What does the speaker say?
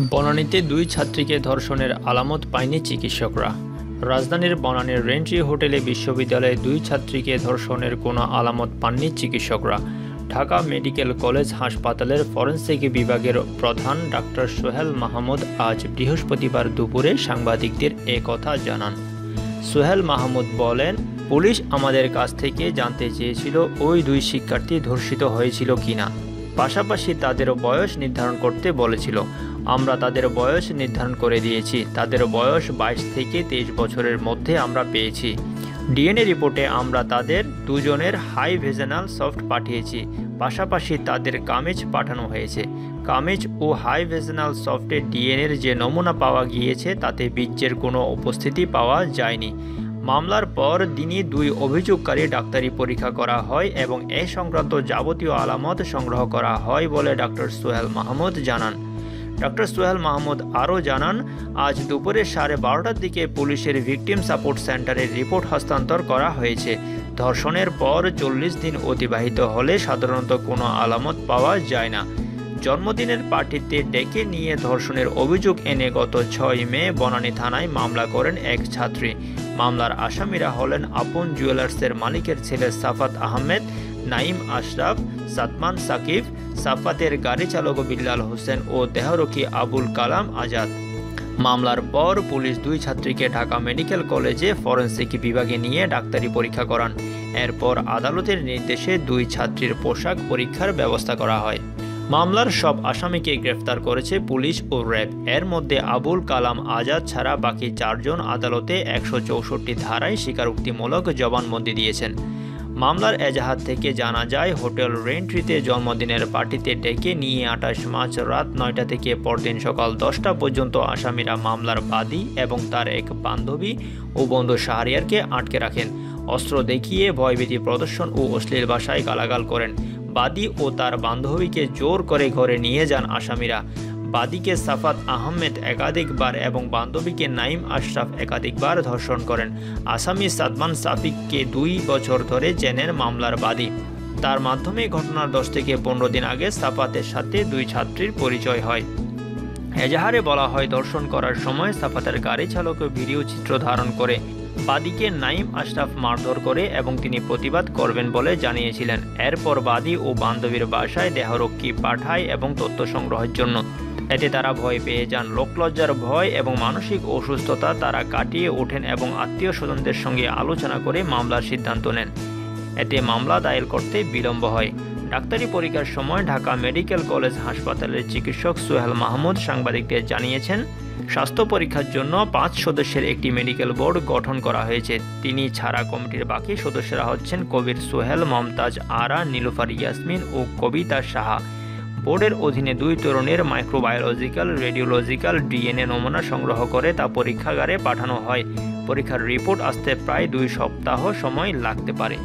বনানীতে দুই ছাত্রীকে ধর্ষণের আলামত পায়নি চিকিৎসকরা। রাজধানীর বনানীর রেন্ট্রি হোটেলে বিশ্ববিদ্যালয়ে দুই ছাত্রীকে ধর্ষণের কোনো আলামত পাননি চিকিৎসকরা। ঢাকা মেডিকেল কলেজ হাসপাতালের ফরেন্সিক বিভাগের প্রধান ডাক্তার সোহেল মাহমুদ আজ বৃহস্পতিবার দুপুরে সাংবাদিকদের কথা জানান। সোহেল মাহমুদ বলেন, পুলিশ আমাদের কাছ থেকে জানতে চেয়েছিল ওই দুই শিক্ষার্থী ধর্ষিত হয়েছিল কিনা। পাশাপাশি তাদের বয়স নির্ধারণ করতে বলেছিল। আমরা তাদের বয়স নির্ধারণ করে দিয়েছি। তাদের বয়স বাইশ থেকে তেইশ বছরের মধ্যে আমরা পেয়েছি। ডিএনএ রিপোর্টে আমরা তাদের দুজনের হাই ভেজেনাল সফট পাঠিয়েছি। পাশাপাশি তাদের কামেজ পাঠানো হয়েছে। কামেজ ও হাই ভেজেনাল সফটে ডিএনএর যে নমুনা পাওয়া গিয়েছে, তাতে বীর্যের কোনো উপস্থিতি পাওয়া যায়নি। মামলার পর দিনই দুই অভিযোগকারী ডাক্তারি পরীক্ষা করা হয় এবং এ সংক্রান্ত যাবতীয় আলামত সংগ্রহ করা হয় বলে ডক্টর সোহেল মাহমুদ জানান। ডক্টর সোহেল মাহমুদ আরও জানান, আজ দুপুরে সাড়ে বারোটার দিকে পুলিশের ভিকটিম সাপোর্ট সেন্টারে রিপোর্ট হস্তান্তর করা হয়েছে। ধর্ষণের পর চল্লিশ দিন অতিবাহিত হলে সাধারণত কোনো আলামত পাওয়া যায় না। জন্মদিনের পার্টিতে ডেকে নিয়ে ধর্ষণের অভিযোগ এনে গত ছয় মে বনানী থানায় মামলা করেন এক ছাত্রী। মামলার আসামিরা হলেন আপন জুয়েলার্সের মালিকের ছেলে সাফাত আহমেদ, নাইম আশরাফ, সাতমান সাকিব, সাফাতের গাড়ি চালক বিল্লাল হোসেন ও দেহরক্ষী আবুল কালাম আজাদ। মামলার পর পুলিশ দুই ছাত্রীকে ঢাকা মেডিকেল কলেজে ফরেন্সিক বিভাগে নিয়ে ডাক্তারি পরীক্ষা করান। এরপর আদালতের নির্দেশে দুই ছাত্রীর পোশাক পরীক্ষার ব্যবস্থা করা হয়। মামলার সব আসামিকে গ্রেফতার করেছে পুলিশ ও র্যাব। এর মধ্যে আবুল কালাম আজাদ ছাড়া বাকি চারজন আদালতে একশো চৌষট্টি ধারায় স্বীকারোক্তিমূলক জবানবন্দি দিয়েছেন। মামলার এজাহাত থেকে জানা যায়, হোটেল রেন্ট্রিতে জন্মদিনের পার্টিতে ডেকে নিয়ে আঠাশ মার্চ রাত নয়টা থেকে পরদিন সকাল দশটা পর্যন্ত আসামিরা মামলার বাদী এবং তার এক বান্ধবী ও বন্ধু শাহরিয়ারকে আটকে রাখেন। অস্ত্র দেখিয়ে ভয়ভীতি প্রদর্শন ও অশ্লীল ভাষায় গালাগাল করেন। বাদী ও তার বান্ধবীকে জোর করে ঘরে নিয়ে যান আসামিরা। বাদীকে সাফাত আহমেদ একাধিকবার এবং বান্ধবীকে নাইম আশরাফ একাধিকবার ধর্ষণ করেন। আসামি সাদমান সাফিককে দুই বছর ধরে জেনের মামলার বাদী। তার মাধ্যমে ঘটনার দশ থেকে পনেরো দিন আগে সাফাতের সাথে দুই ছাত্রীর পরিচয় হয়। এজাহারে বলা হয় দর্শন করার সময় সাফাতের গাড়ি চালক ভিডিও চিত্র ধারণ করে। বাদীকে নাইম আশরাফ মারধর করে এবং তিনি প্রতিবাদ করবেন বলে জানিয়েছিলেন। এরপর বাদী ও বান্ধবীর বাসায় দেহরক্ষী পাঠায় এবং তথ্য সংগ্রহের জন্য। এতে তারা ভয় পেয়ে যান। লোকলজ্জার ভয় এবং মানসিক অসুস্থতা তারা কাটিয়ে ওঠেন এবং আত্মীয় স্বজনদের সঙ্গে আলোচনা করে মামলার সিদ্ধান্ত নেন। এতে মামলা দায়ের করতে বিলম্ব হয়। ডাক্তারি পরীক্ষার সময় ঢাকা মেডিকেল কলেজ হাসপাতালের চিকিৎসক সোহেল মাহমুদ সাংবাদিকদের জানিয়েছেন স্বাস্থ্য পরীক্ষার জন্য পাঁচ সদস্যের একটি মেডিকেল বোর্ড গঠন করা হয়েছে। তিনি ছাড়া কমিটির বাকি সদস্যরা হচ্ছেন কবির সোহেল, মমতাজ আরা, নীলুফার ইয়াসমিন ও কবিতা সাহা। বোর্ডের অধীনে দুই তরুণের মাইক্রোবায়োলজিক্যাল রেডিওলজিক্যাল ডিএনএ নমুনা সংগ্রহ করে তা পরীক্ষাগারে পাঠানো হয়। পরীক্ষার রিপোর্ট আসতে প্রায় দুই সপ্তাহ সময় লাগতে পারে।